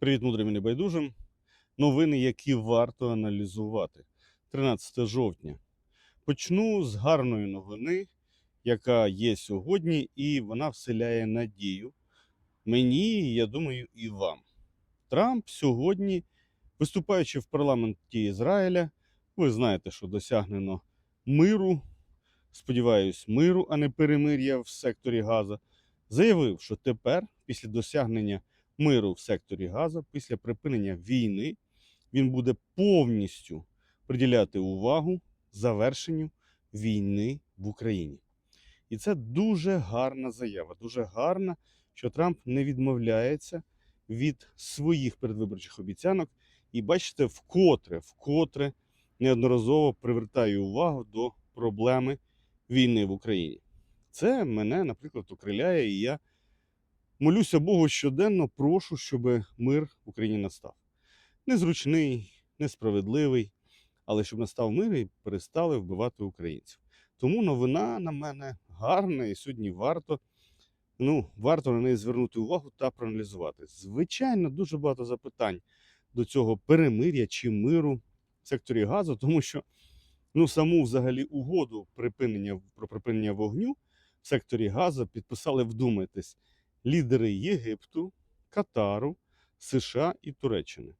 Привіт, мудрим і небайдужим. Новини, які варто аналізувати. 13 жовтня. Почну з гарної новини, яка є сьогодні, і вона вселяє надію мені, я думаю, і вам. Трамп сьогодні, виступаючи в парламенті Ізраїля, ви знаєте, що досягнено миру, сподіваюсь, миру, а не перемир'я в секторі Газа, заявив, що тепер, після досягнення миру в секторі Газа, після припинення війни, він буде повністю приділяти увагу завершенню війни в Україні. І це дуже гарна заява. Дуже гарна, що Трамп не відмовляється від своїх передвиборчих обіцянок. І бачите, вкотре, вкотре неодноразово привертає увагу до проблеми війни в Україні. Це мене, наприклад, окриляє, і я молюся Богу щоденно, прошу, щоб мир в Україні настав. Незручний, несправедливий, але щоб настав мир і перестали вбивати українців. Тому новина на мене гарна, і сьогодні варто, ну, варто на неї звернути увагу та проаналізувати. Звичайно, дуже багато запитань до цього перемир'я чи миру в секторі газу, тому що ну, саму взагалі угоду припинення, про припинення вогню в секторі газу підписали, вдумайтесь, лідери Єгипту, Катару, США і Туреччини.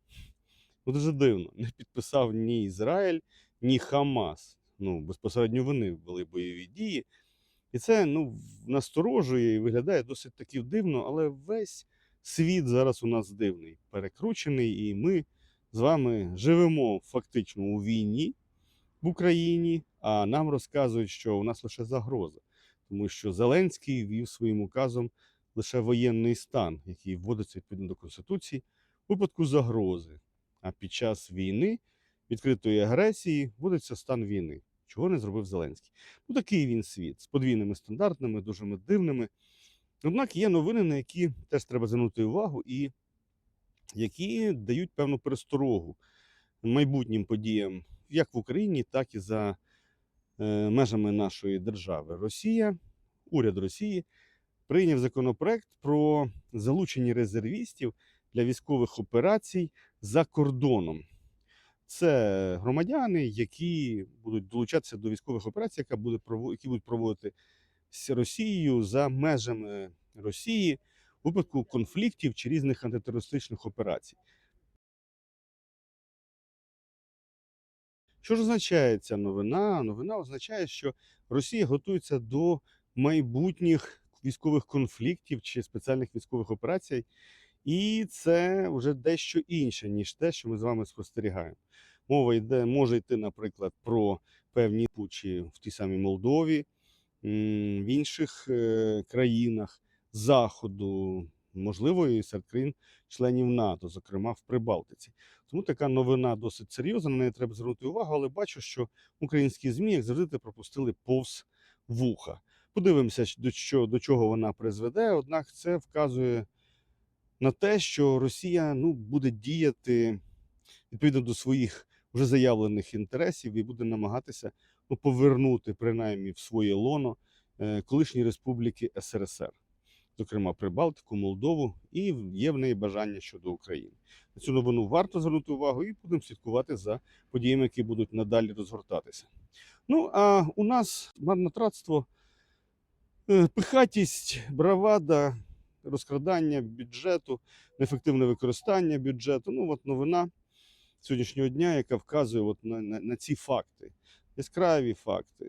Ну, дуже дивно, не підписав ні Ізраїль, ні Хамас. Ну, безпосередньо вони вели бойові дії. І це ну, насторожує і виглядає досить таки дивно, але весь світ зараз у нас дивний, перекручений, і ми з вами живемо фактично у війні в Україні, а нам розказують, що у нас лише загроза, тому що Зеленський ввів своїм указом лише воєнний стан, який вводиться відповідно до Конституції, у випадку загрози. А під час війни, відкритої агресії, вводиться стан війни, чого не зробив Зеленський. Ну такий він світ з подвійними стандартами, дуже дивними. Однак є новини, на які теж треба звернути увагу, і які дають певну пересторогу майбутнім подіям як в Україні, так і за е, межами нашої держави. Росія, уряд Росії прийняв законопроект про залучення резервістів для військових операцій за кордоном. Це громадяни, які будуть долучатися до військових операцій, яка буде які будуть проводити з Росією за межами Росії у випадку конфліктів чи різних антитерористичних операцій. Що ж означає ця новина? Новина означає, що Росія готується до майбутніх військових конфліктів чи спеціальних військових операцій, і це вже дещо інше, ніж те, що ми з вами спостерігаємо. Мова йде, може йти, наприклад, про певні пучі в тій самій Молдові, в інших е, країнах Заходу, можливо, і серед країн-членів НАТО, зокрема в Прибалтиці. Тому така новина досить серйозна, на неї треба звернути увагу, але бачу, що українські ЗМІ, як завжди, пропустили повз вуха. Подивимося, до, що, до чого вона призведе, однак це вказує на те, що Росія ну, буде діяти відповідно до своїх вже заявлених інтересів і буде намагатися ну, повернути принаймні в своє лоно е, колишні республіки СРСР, зокрема Прибалтику, Молдову, і є в неї бажання щодо України. На цю новину варто звернути увагу і будемо слідкувати за подіями, які будуть надалі розгортатися. Ну а у нас марнотратство, пихатість, бравада, розкрадання бюджету, неефективне використання бюджету. Ну, от новина сьогоднішнього дня, яка вказує от на, на, на ці факти, яскраві факти.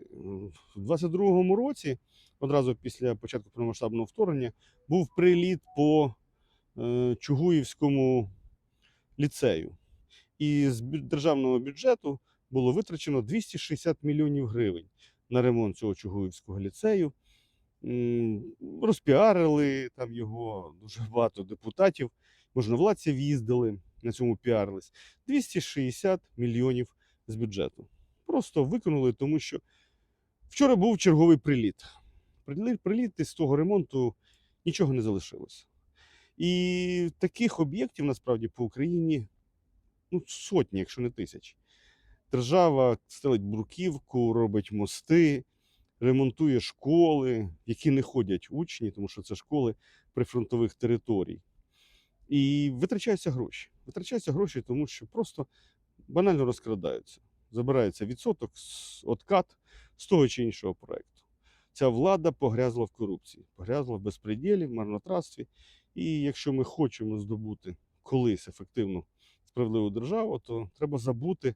У 22-му році, одразу після початку повномасштабного вторгнення, був приліт по е, Чугуївському ліцею. І з державного бюджету було витрачено 260 мільйонів гривень на ремонт цього Чугуївського ліцею. Розпіарили там його дуже багато депутатів, можновладців їздили на цьому піарились. 260 мільйонів з бюджету. Просто виконали, тому що вчора був черговий приліт. Приліт, приліт і з того ремонту нічого не залишилося. І таких об'єктів насправді по Україні ну, сотні, якщо не тисячі. Держава стелить бруківку, робить мости, ремонтує школи, які не ходять учні, тому що це школи прифронтових територій. І витрачаються гроші. Витрачаються гроші, тому що просто банально розкрадаються. Забирається відсоток, откат з того чи іншого проєкту. Ця влада погрязла в корупції, погрязла в безпреділі, в марнотратстві. І якщо ми хочемо здобути колись ефективну справедливу державу, то треба забути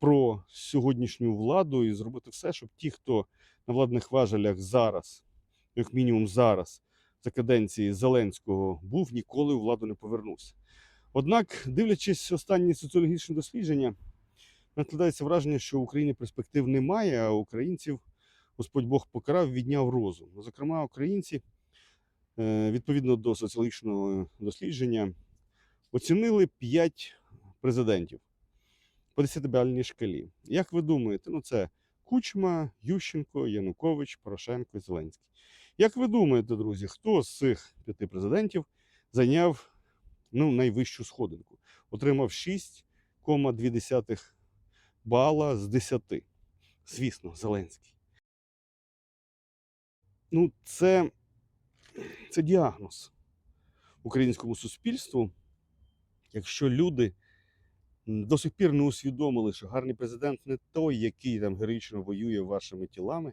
про сьогоднішню владу і зробити все, щоб ті, хто на владних важелях зараз, як мінімум зараз, за каденції Зеленського був, ніколи у владу не повернувся. Однак, дивлячись останні соціологічні дослідження, накладається враження, що в Україні перспектив немає, а українців Господь Бог покарав, відняв розум. Ну, Зокрема, українці, е, відповідно до соціологічного дослідження, оцінили 5 президентів по 10-бальній шкалі. Як ви думаєте, ну це Кучма, Ющенко, Янукович, Порошенко і Зеленський. Як ви думаєте, друзі, хто з цих п'яти президентів зайняв ну, найвищу сходинку? Отримав 6,2 бала з 10. Звісно, Зеленський. Ну, це, це діагноз українському суспільству, якщо люди до сих пір не усвідомили, що гарний президент не той, який там героїчно воює вашими тілами,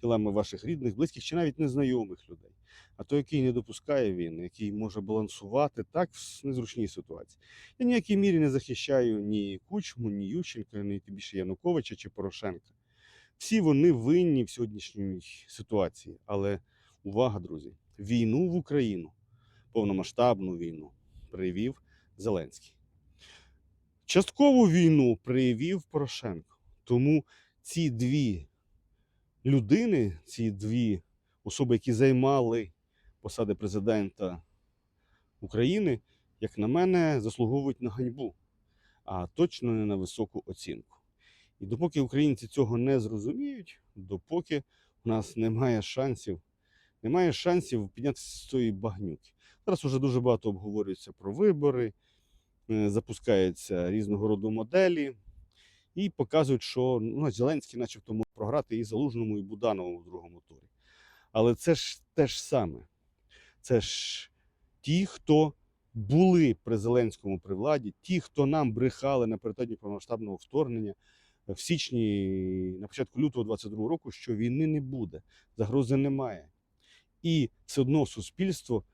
тілами ваших рідних, близьких чи навіть незнайомих людей, а той, який не допускає війни, який може балансувати так в незручній ситуації. Я ніякій мірі не захищаю ні Кучму, ні Ющенка, ні тим більше Януковича чи Порошенка. Всі вони винні в сьогоднішній ситуації. Але увага, друзі, війну в Україну, повномасштабну війну, привів Зеленський. Часткову війну привів Порошенко. Тому ці дві людини, ці дві особи, які займали посади президента України, як на мене, заслуговують на ганьбу, а точно не на високу оцінку. І допоки українці цього не зрозуміють, допоки у нас немає шансів, немає шансів піднятися з цієї багнюки. Зараз вже дуже багато обговорюється про вибори, запускаються різного роду моделі і показують, що ну, Зеленський, начебто, мог програти і Залужному, і Буданову в другому турі. Але це ж те ж саме. Це ж ті, хто були при Зеленському при владі, ті, хто нам брехали напередодні повномасштабного вторгнення в січні, на початку лютого 22 року, що війни не буде, загрози немає. І все одно суспільство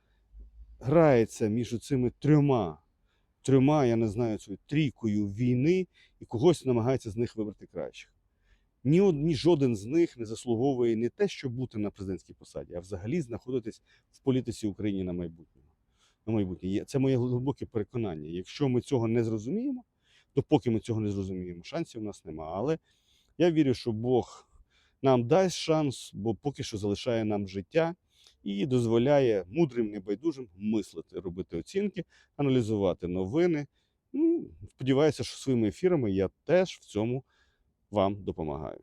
грається між цими трьома, трьома, я не знаю, цією трійкою війни, і когось намагається з них вибрати кращих. Ні, од- ні жоден з них не заслуговує не те, щоб бути на президентській посаді, а взагалі знаходитись в політиці України на майбутнє. На майбутнє. Це моє глибоке переконання. Якщо ми цього не зрозуміємо, допоки ми цього не зрозуміємо, шансів у нас немає. Але я вірю, що Бог нам дасть шанс, бо поки що залишає нам життя і дозволяє мудрим, небайдужим мислити, робити оцінки, аналізувати новини. Ну, сподіваюся, що своїми ефірами я теж в цьому вам допомагаю.